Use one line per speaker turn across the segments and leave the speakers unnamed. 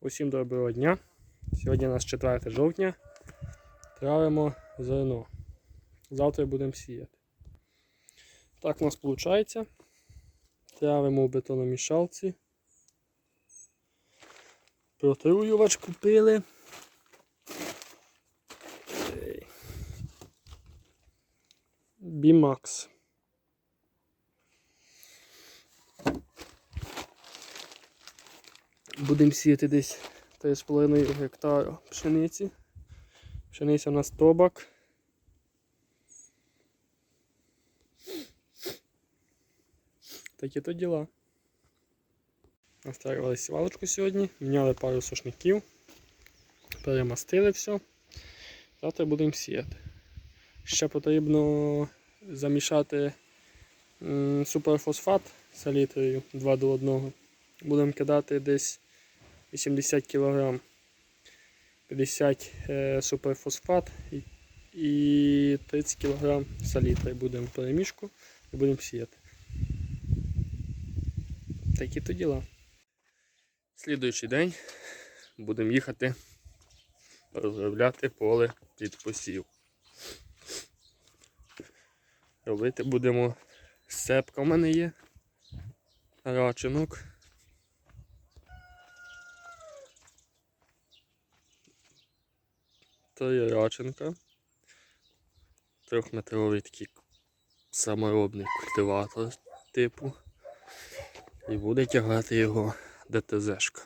Усім доброго дня. Сьогодні у нас 4 жовтня. Травимо зерно. Завтра будемо сіяти. Так у нас виходить. Травимо у бетономішалці. Протруювач купили. Бімакс. Будемо сіяти десь 3,5 гектара пшениці. Пшениця у нас тобак. Такі то діла. Настраювали сівалочку сьогодні, міняли пару сушників, перемастили все. Завтра будемо сіяти. Ще потрібно замішати суперфосфат селітрою 2 до 1. Будемо кидати десь 80 кг, 50 е, суперфосфат і, і 30 кг салітри будемо перемішку і будемо сіяти. Такі то діла. Слідуючий день будемо їхати розробляти поле під посів. Робити будемо сепка в мене є, рачинок. Три раченка. Трьохметровий такий саморобний культиватор типу. І буде тягати його ДТЗшка.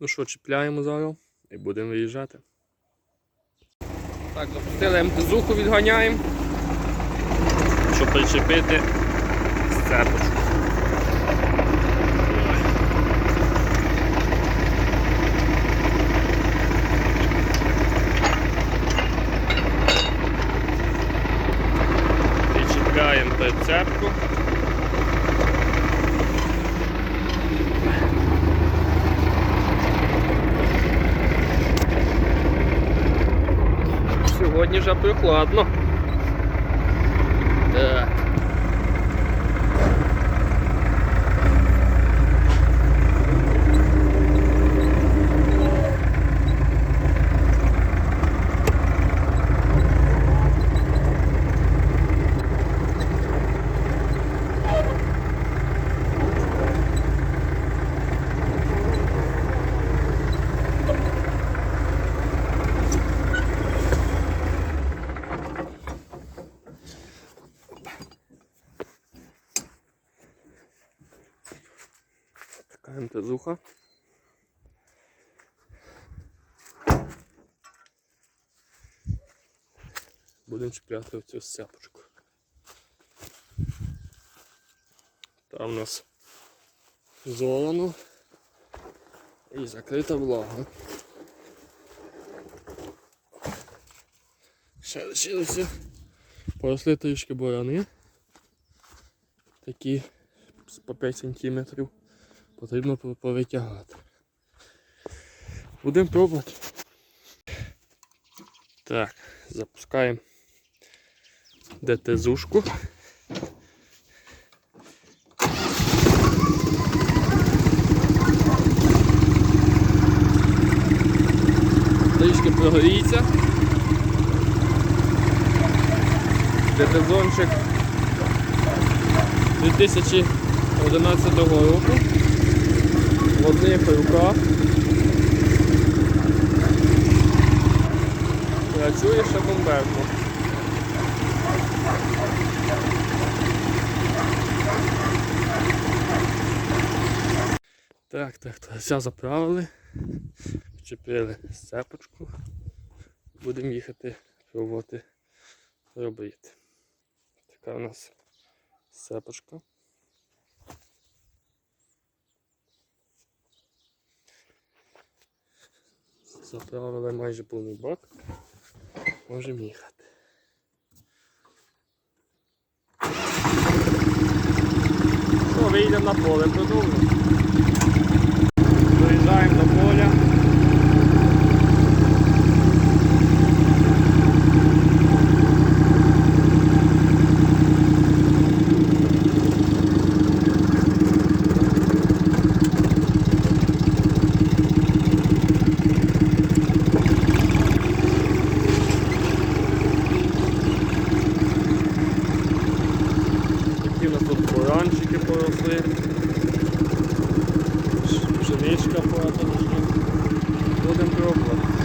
Ну що, чіпляємо зараз і будемо виїжджати. Так, запустили МТЗуху, відганяємо, щоб причепити сцепочку. Причіпляємо прицепку. Сьогодні вже прохладно. Так. Така МТЗуха. Будемо чіпляти оцю сцепочку. Там у нас золоно і закрита влага. Ще лишилося поросли трішки буряни. Такі по 5 сантиметрів потрібно повитягати. Будемо пробувати. Так, запускаємо ДТЗушку. Трішки прогоріться. ДТЗончик 2011 року в одних руках. Працює ще бомбезно. Так, так, так, все заправили, вчепили сцепочку. Будемо їхати пробувати робити. Така у нас сцепочка. Заправили майже повний бак. Можемо їхати. Що, вийдемо на поле, продовжуємо. Доїжджаємо до поля. пшеничка посадочка. Будемо пробувати.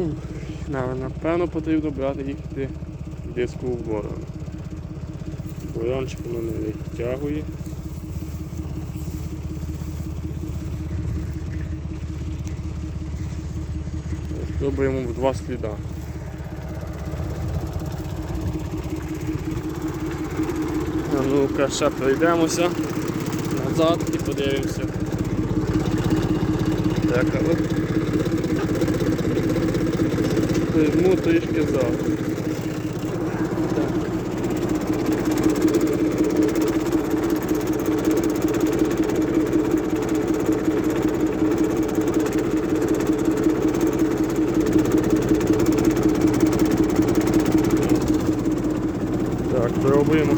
Ух, Напевно потрібно брати їх йти диску в борону. Борончик воно не витягує. Спробуємо в два сліда. Ну-ка ще пройдемося назад і подивимося. Так, Прижму трішки зад. Так. Так, пробуємо.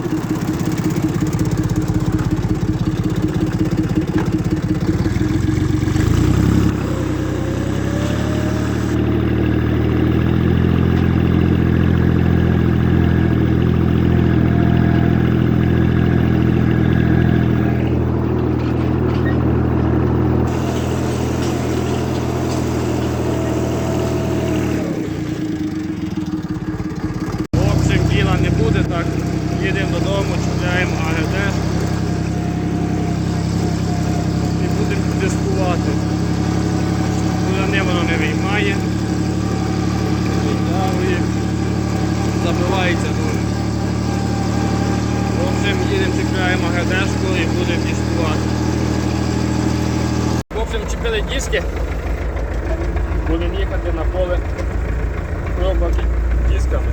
В общем, діла не буде, так. Їдемо додому, чіпляємо АГД. І будемо дискувати. Куди воно не виймає. Витягує. Забивається дуже. В общем, їдемо, чіпляємо АГДшку і будемо дискувати. Общем, диски. Будемо їхати на поле пробувати дисками.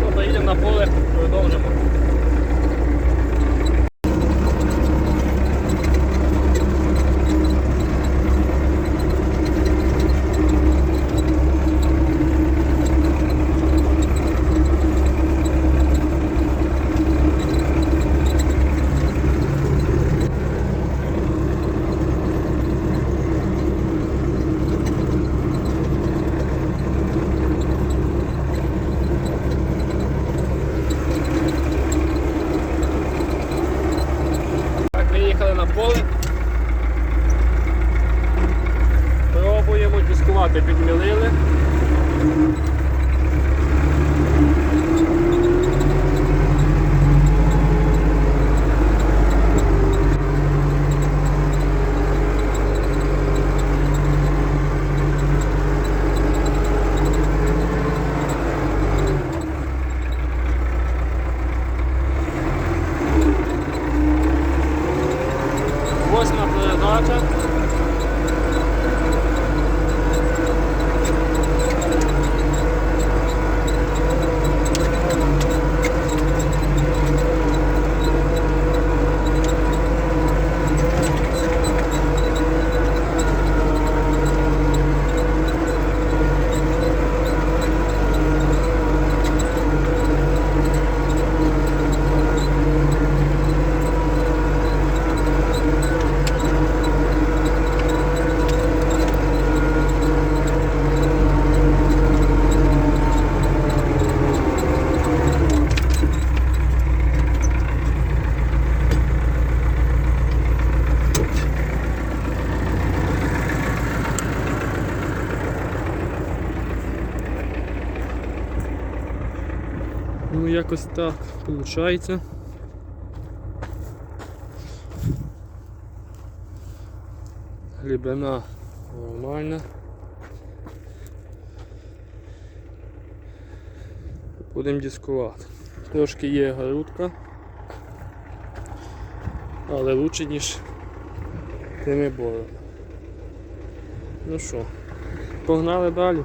Ну, поїдемо на поле, продовжимо. Так, приїхали на поле. Пробуємо дискувати, підмілили. voice of the Donald Trump? Якось так виходить. Глибина нормальна. Будемо дискувати. Трошки є грудка. Але лучше, ніж тими борами. Ну що, погнали далі.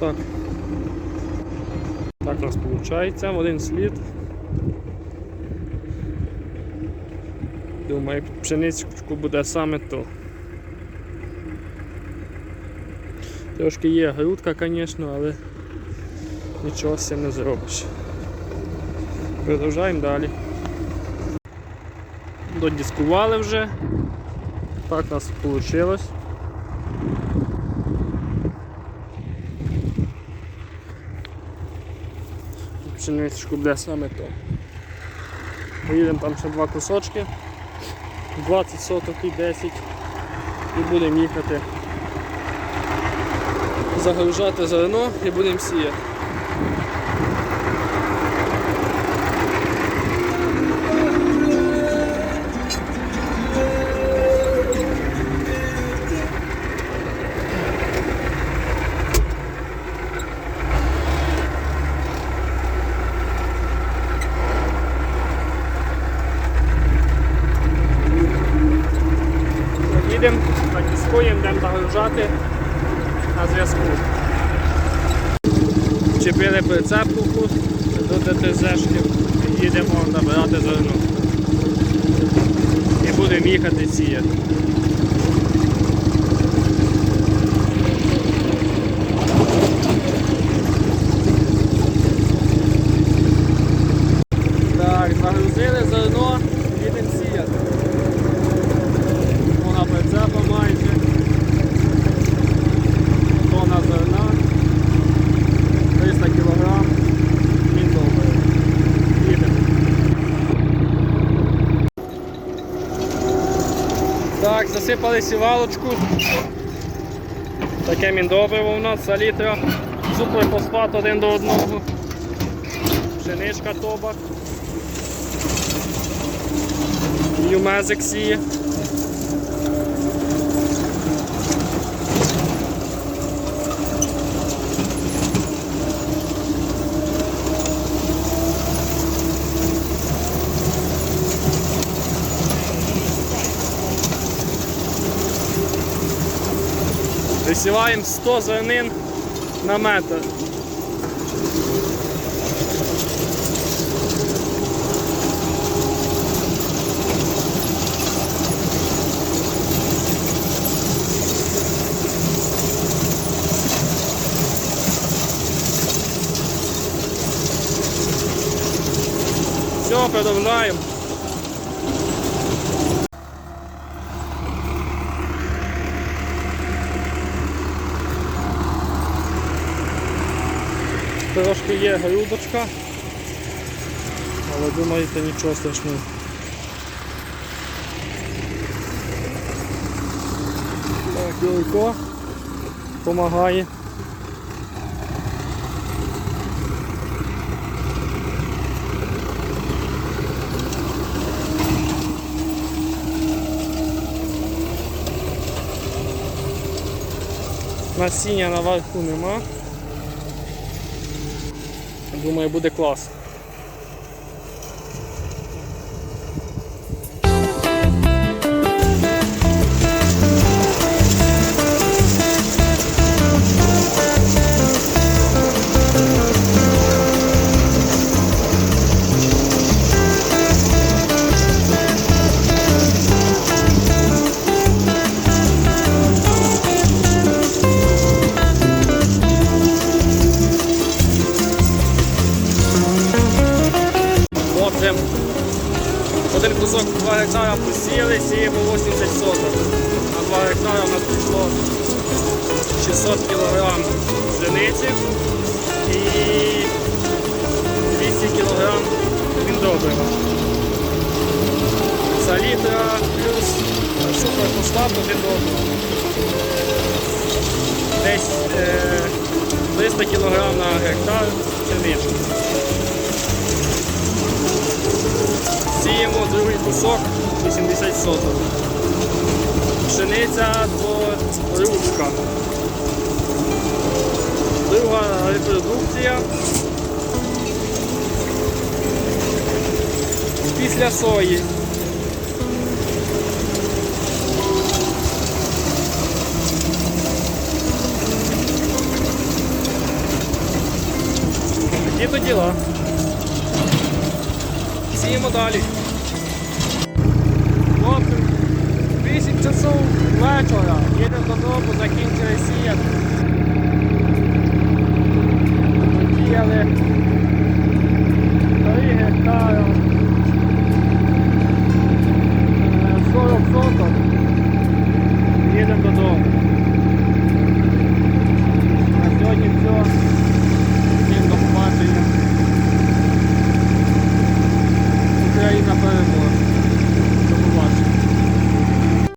Так. Так у нас виходить в один слід. Думаю, пшеничку буде саме то. Трошки є грудка, звісно, але нічого з цим не зробиш. Продовжаємо далі. Додіскували вже. Так у нас вийшло. Пшеничку буде саме то. Поїдемо там ще два кусочки. 20 соток і 10 і будемо їхати загружати зерно і будемо сіяти. Їдемо, натіскуємо, йдемо загружати на зв'язку. Чепили прицепку до ДТЗшки, їдемо набирати зерно. І будемо їхати сіяти. Так, загрузили зерно, їдемо сіяти. Вона прицепа майже. Тона зерна. 300 кг. Він добре. Їдемо. Так, засипали сівалочку. Таке міндобриво у нас салітра. Суперфосфат один до одного. Пшеничка тобак. Юмезик сіє. Висіваємо 100 зернин на метр. Все, продовжаємо. Трошки є грудочка, але думаєте нічого страшного. Так, Юрко допомагає. Насіння на наверху нема. Думаю, буде клас. 30 соток. На 2 гектара у нас прийшло 600 кг пшениці і 200 кг віндобрива. Салітра плюс суперфосфат один до. Десь е, 300 кілограм на гектар пшениці. Сіємо другий кусок 80 соток. Пшениця до ручка. Друга репродукція. Після сої. Такі то діла. Сіємо далі. вечора. Їдемо додому, закінчили сіяти. Діяли 3 гектара. 40 е, соток. Їдемо додому.